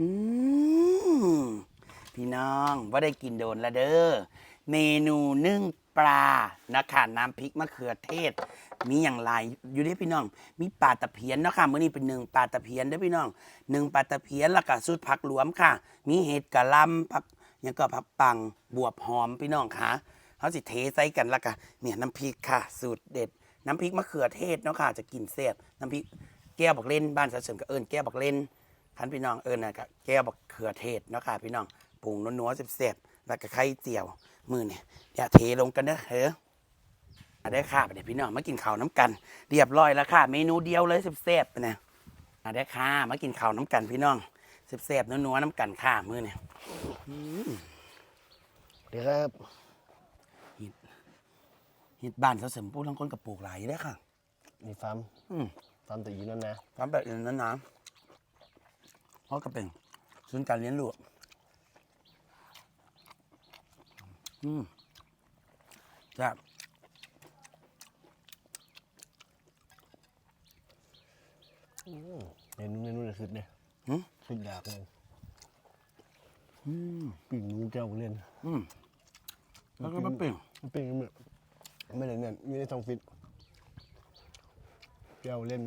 อืมพี่น้องว่าได้กินโดนละเด้อ เมนูนึ่งปลานะคะน้ำพริกมะเขือเทศ มีอย่างไรอยู่ที่พี่น้อง มีปลาตะเพียนเนาะค่ะมื้อนี้เป็นหนึ่งปลาตะเพียนเด้อพี่น้องหนึ่งปลาตะเพียนแล้วก็สูตรผักหลวมค่ะ มีเห็ดกะหล่ำผักยังก็ผักปังบวบหอมพี่น้องค่ะเขาสิเทใส่กันแล้วก็เนี่ยน้ำพริกค่ะ สูตรเด็ด น้ำพริกมะเขือเทศเนาะค่ะจะกินแซ่บน้ำพริกแก้วบักเล่นบ้านสะเสริมก็เอิญแก้วบักเล่น คันพี่น้องเอิญนะก็แก้วบักเขือเทศเนาะค่ะพี่น้องปรุงนัวๆแซ่บๆแล้วก็ไข่เจียวมือเนี่ยอย่าเทลงกันเด้อเฮ้อมาได้ค่ะเดี๋ยวพี่น้องมากินข้าวน้ำกัน เรียบร้อยแล้วค่ะเมนูเดียวเลยแซ่บๆนะมาได้ค่ะมากินข้าวน้ำกันพี่น้องแซ่บๆนัวๆน้ำกันค่ะมือเนี่ยเดี๋ยวครับเฮ็ดบ้านเขาเสริมปูทั้งคนกับปลูกหลายได้อค่ะนี่ฟาร์มอืมฟาร์มแต่อยู่นั่นนะทำแบบนั้นนะ เพราะก็เป็นศูนย์การเรียนรู้อืมจ้ะเมนูเมนูเลยสุดเนี่ยหืมสุดอยากเลยอืมปิ้งหนูเจ้าเล่นอืมแล้วก็มาปิ้งปิ้งไม่ไม่ได้เนี่ยมีในทองฟิตเจ้าเล่น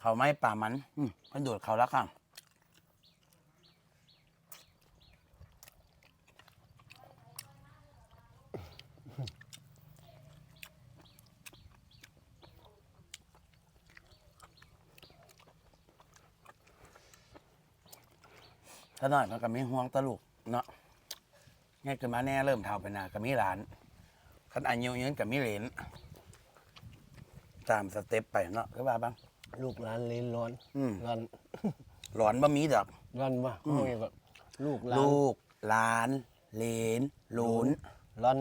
เขาไม่ป่ามัน อืมมันโดดเขาแล้วค่ะถ้าหน้อยมันก็มีห่วงตะลุกเนาะง่ายขึ้นมาแน่เริ่มเท่าไปหนาก็มีหลาน คันอายุยืนก็มีเหลนตามสเต็ปไปเนาะคือว่าบ้าง ลูกหลานเลนร้อนอืม ร้อนหลอนบ่มีดอก ร้อนวะเขาเรียกว่าลูกหลานลูกหลานเหลนหลุนร้อน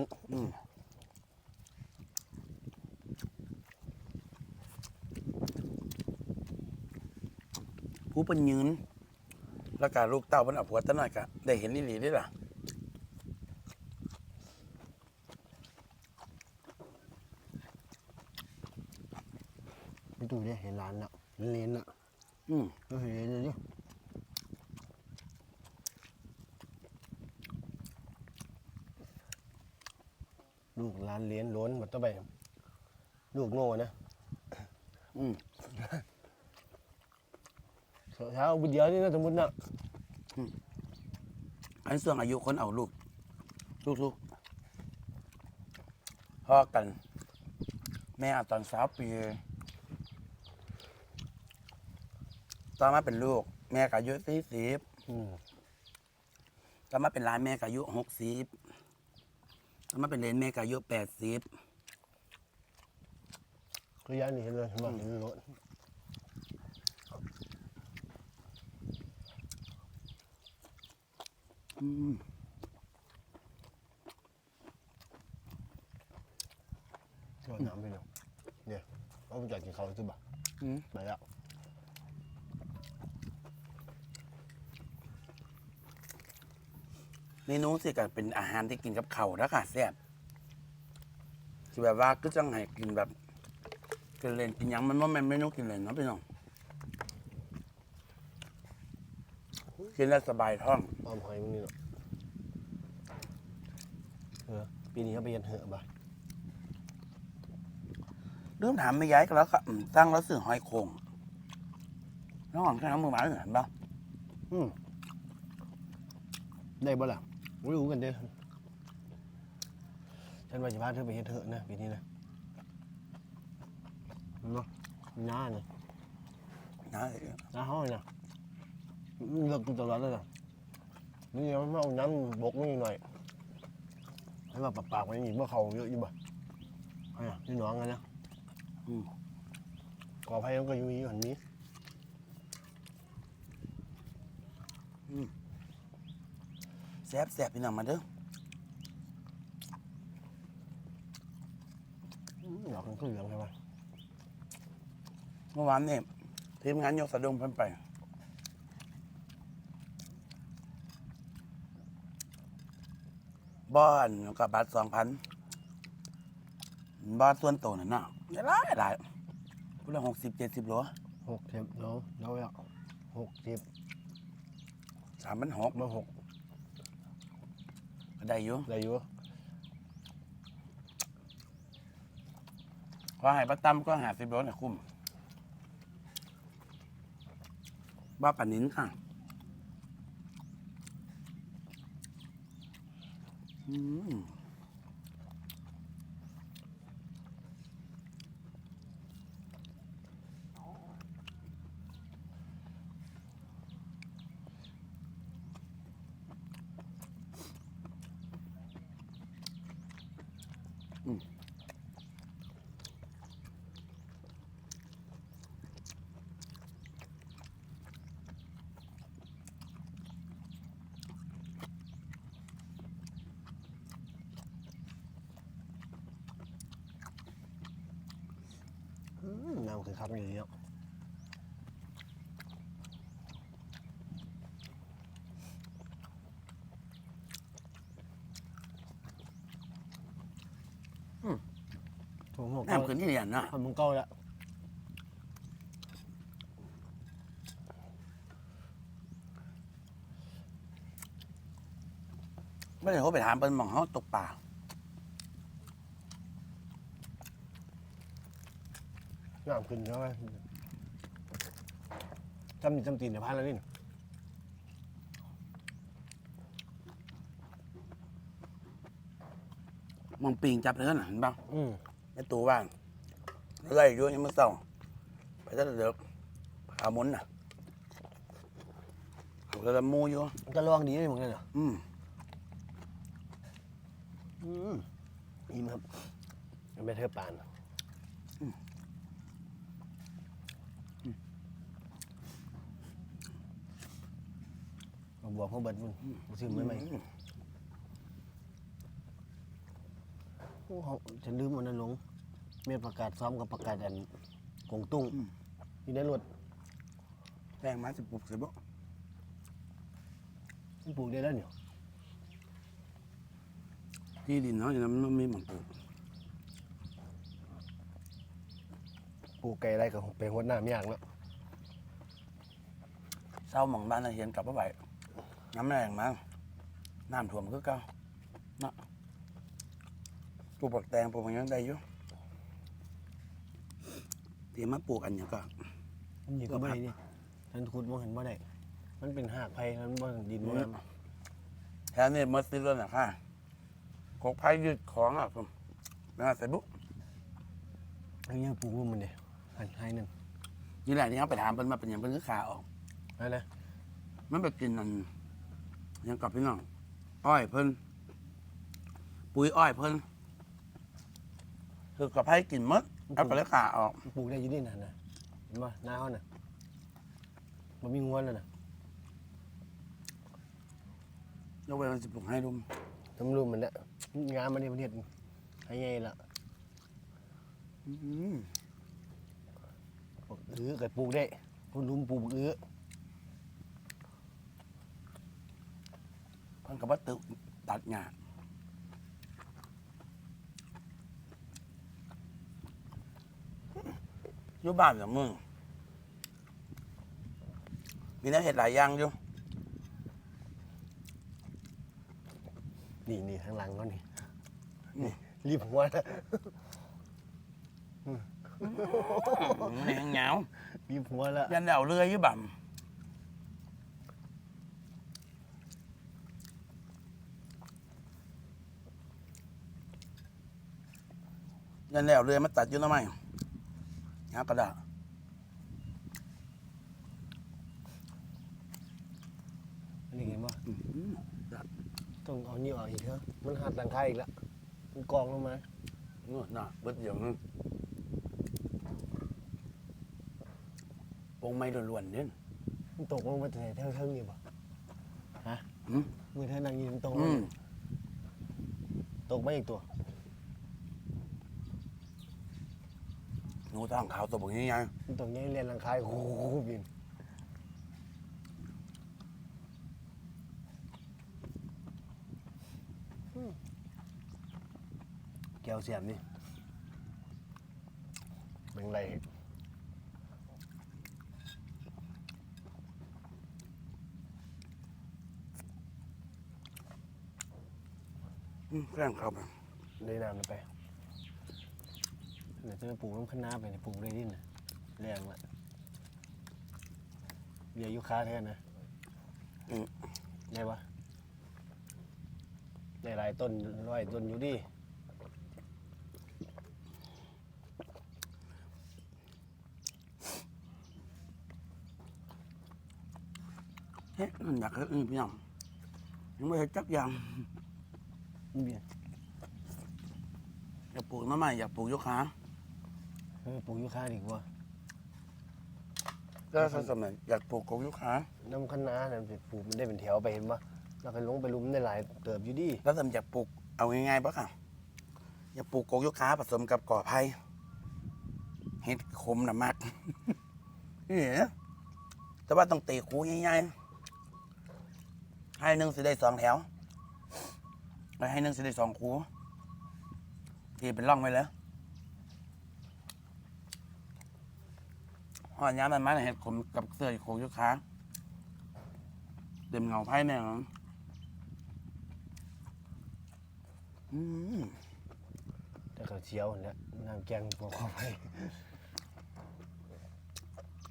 ผู้เป็นยืน แล้วก็ลูกเต้าเป็นเอาผัวตะหน่อยก็ได้เห็นนี่หลีได้ล่ะ ไปดูเนี่ยเห็นร้านละเลนละอืมก็เห็นเลยเนี่ยลูกหลานเลนล้นมันต้องไป ลูกโง่นะอืมเช้าบุญเดียวนี่นะสมมตินะอันส่วนอายุคนเอาลูก ลูกลูกพ่อกัน แม่เอาตอนสาวปี ตอนมาเป็นลูก แม่ก็อายุสี่สิบอืมตอนมาเป็นหลานแม่ก็อายุหกสิบตอนมาเป็นเลนแม่ก็อายุแปดสิบก็ย้ายนี่เห็นเลยว่าเห็นรถอืมก็น้ำไปเนาะเนี่ยเอาไปจากกินเขาวใช่ปะอืมไปแล้ว เมนูสิก็เป็นอาหารที่กินกับข้าวนะค่ะแซ่บคือแบบว่าก็จังให้กินแบบกินเล่นกินหยังมันว่ามันเมนูกินเล่นเนาะพี่น้องกินแล้วสบายท้องอ้อมหอยมึงนี่เนาะเออปีนี้เขาไปยันเหอะปะเริ่มถามไม่ย้ายก็แล้วก็อืมสร้างแล้วสื่อหอยโขงน้องหอมแค่น้ำมือหมาเหมือนปะอืมได้บ่ล่ะ ไม่รู้กันเด้อฉันว่าจะพาเธอไปเฮ็ดเหอะนะปีนี้นะเนาะหน้าเนี่ยนะหน้าห้อยนะเลิกกูตลอดเลยนะนี่มันเอาน้ำบกนี่หน่อยให้ว่าปากๆไว้อีกเมื่อเขาเยอะอยู่บ่ให้อะนี่น้องกันนะอืมก่อไผ่มันก็อยู่อยู่หันนี้ แซ่บแซ่บพี่น้องมาเด้อหลอกกันขึ้นเหลืองใช่ไหมเมื่อวานเนี่ยทีมงานยกสะดุ้งเพิ่นไป บ้านกับบัตรสองพันบ้านส่วนโตนั่นน่ะหลายหลายพุ่นละหกสิบเจ็ดสิบหรอหกสิบเนาะแล้วหกสิบสามพันหกมาหก ได้อยู่ได้อยู่ขอให้ป้าตั้มก็หาสิบโลน่ะคุ้มบ้าปันนินค่ะอืม อืมน้ำคือครับอย่างนี้เนาะผมหกเก้าน้ำขึ้นที่เรียนเนาะทำมึงเก้าแล้วไม่ได้เขาไปถามเป็นหมองเขาตกป่า น้ำขึ้นแล้วไงจำนี่จำตีนเดี๋ยวพลาดแล้วนี่มองปิงจับเนื้อน่ะเห็นป่ะอืมในตู้บ้านไล่อยู่ยังไม่เศร้าไปซะเดือกขาหมุนน่ะเขาก็ละมูอยู่มันก็ระวังดีเลยมึงเนี่ยเหรออืมอืมอิ่มครับมันเป็นเทอปาน บวกเขาเบิดมึงมาซื้อไหมไหมโอ้เขาฉันลืมมันนั้นลงเมียประกาศซ้อมกับประกาศอันกงตุ้งอยู่ในรถแรงมาสิปลุกสิบ่มันปลูกได้แล้วเนี่ยที่ดินเนาะอย่างนั้นมันมีหมองปลูกปลูกไก่ไรกับไปหัวหน้าไม่ยากเนาะเศร้าหมองบ้านเราเห็นกลับมาไหว น้ำแรงมาน้ำท่วมคือเก่าเนาะปลูกปักแตงปลูกมันยังได้อยู่เตรียมมาปลูกอันเนี้ยก็นี่ก็ไม่ได้นี่ฉันขุดมองเห็นว่าได้ มันเป็นหากไผ่มันบ่ดินมันแถวนี้มัดซิลแล้วนะค่ะกกไผ่ยืดของอะผมนะใส่บุ๊กอันนี้ปลูกมันมันเนี่ยหันให้นั่นนี่แหละที่เขาไปถามเป็นมาเป็นอย่างเป็นคือขาออก อะไรมันไปกินนั่นห ยังกับพี่น้องอ้อยเพิ่นปุ๋ยอ้อยเพิ่นคือกับไผ่กินหมดเอาไปเลยขาออกปลูกได้อยู่นี่นะนะเห็นป่ะหน้าเขาน่ะมันมีงวนแล้วนะยกเว้นมันสิปลูกให้ดุมตำรุมมันเนี่ยงานมันนี่ประเทศให้ไงล่ะอืมบอกเออเกิดปลูกได้คุณลุมปลูกเออ พิ่นกับว่าตึกตัดหญ้าอยู่บ้านกับมึงมีนักเห็ดหลายอย่างอยู่นี่นี่ข้างหลังเขานี่นี่รีบหัวนะมันแหงเหงารีบหัวแล้วยันเอาเรืออยู่บ่ำ ยันเอาเรือมาตัดอยู่ทำไมยากระดาษนี่เห็นป่ะอื้อหือต้องเอานี่ออกอีกเถอะมันหัดหลังคาอีกแล้วมันกองลงมานู่นน่ะเบิดเดียวนึงปงไม้ล้วนๆเนี่ยมันตกลงมาแต่เทิงๆนี่ป่ะฮะอืมมือเธอนั่งอยืนตรงลอืงมตกไม่อีกตัว หนูต้องขาวตัวบกยังไงมันตรงนี้เรียนหลังคาโอ้โหบินก้วเสียบนี่เป็นไรอืมแกล้งเขาไปได้น้ำมันไป เดี๋ยวจะไปปลูกน้ำข้นหน้าไปเนี่ยปลูกได้ดินน่ะแรงละเบียร์ยุค้าแทนนะอืม ได้ปะได้หลายต้นร้อยต้นอยู่ดิเฮ้ยมันอยากให้อืมพี่น้องยังไม่เห็นจักอย่างนี่เบียร์อยากปลูกน้ำใหม่อยากปลูกยกขา เออปลูกยุค้าดีกว่าก็สมัยอยากปลูกกกยกขาน้ำข้นหน้าเนี่ยมันปลูกมันได้เป็นแถวไปเห็นปะเราเคยลงไปลุมได้หลายเติบอยู่ดิแล้วสมัยอยากปลูกเอาง่ายๆปะค่ะอยากปลูกกกยกขาผสมกับก่อไผ่เห็ดขมน่ะมักนี่เหรอแต่ว่าต้องเตะคูง่ายๆให้หนึ่งสิได้สองแถวแล้วให้หนึ่งสิได้สองคูทีเป็นร่องไปเลย หอดย้ำมันมาเห็ดขมกับเสื้อโคกยกขาเต็มเงาไพ่แน่นอนอืมแต่เขาเชียวเนี่ยน้ำแกงพวกเข้าไป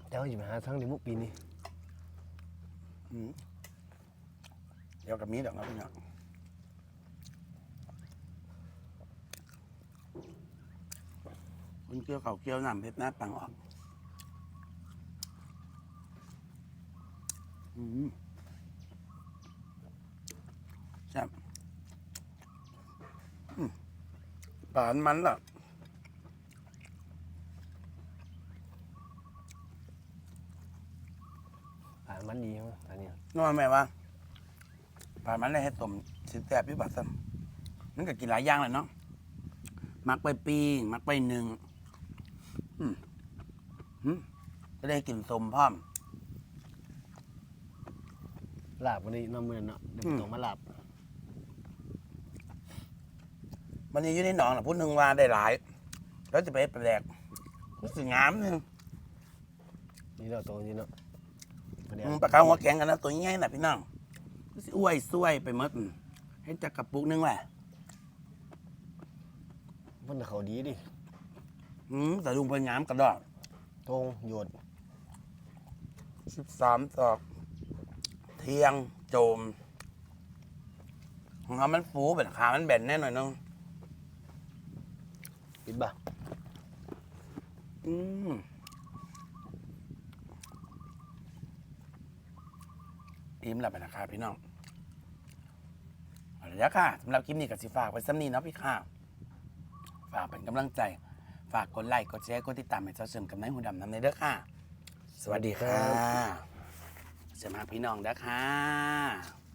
แต่ว่าอยู่ไปหาทั้งในมุกปีนี้อืมเดี๋ยวกับมีดอกนะพี่น้องคนเกี่ยวเขาวเกี่ยวน้ำเพชรหน้าปังออก อืม แซ่บอืมปานมันล่ะอ่ามันดีมั้งอันนี้นอนไหมวะปานมันเลยให้ต้มสิแซ่บพี่บัดซ้ำมันก็กินหลายอย่างเลยเนาะมักไปปิ้งมักไปหนึ่งอืมอืมจะได้กินสมพร้อม ลาบวันนี้น้ำมือเนาะเดี๋ยวอืมต้องมาลาบมันยังอยู่ในหนองนะพูดหนึ่งว่าได้หลาย แล้วจะไปแปลกรู้สึกงามหนึงนี่เราโตนี่เนาะประเดี๋ยวอืมปลาขาวหัวแข็งกันนะตัวง่ายๆนะพี่น้องรู้สึกอ้วยซวยไปหมดอืมให้จักกระปุกหนึงแหละมันเขาดีดิอืมแต่ลุงเพิ่นงามกระดอกทงโยดสิบสามศอก เทียงโจม ของเขามันฟูแบบขามันแบนแน่หน่อยเนึงปิดบ่ะอืมอิ่มแล้วไปนะครับพี่น้องเอาละค่ะสำหรับคลิปนี้กับสิฝากไว้ซ้ำนี้เนาะพี่ข้าฝากเป็นกำลังใจ ฝากกดไลค์ กดแชร์ กดติดตามให้เจ้าเสริมกับนายหูดำน้ำในเด้อค่ะ สวัสดีค่ะ สวัสดีพี่น้องด้ค่ะ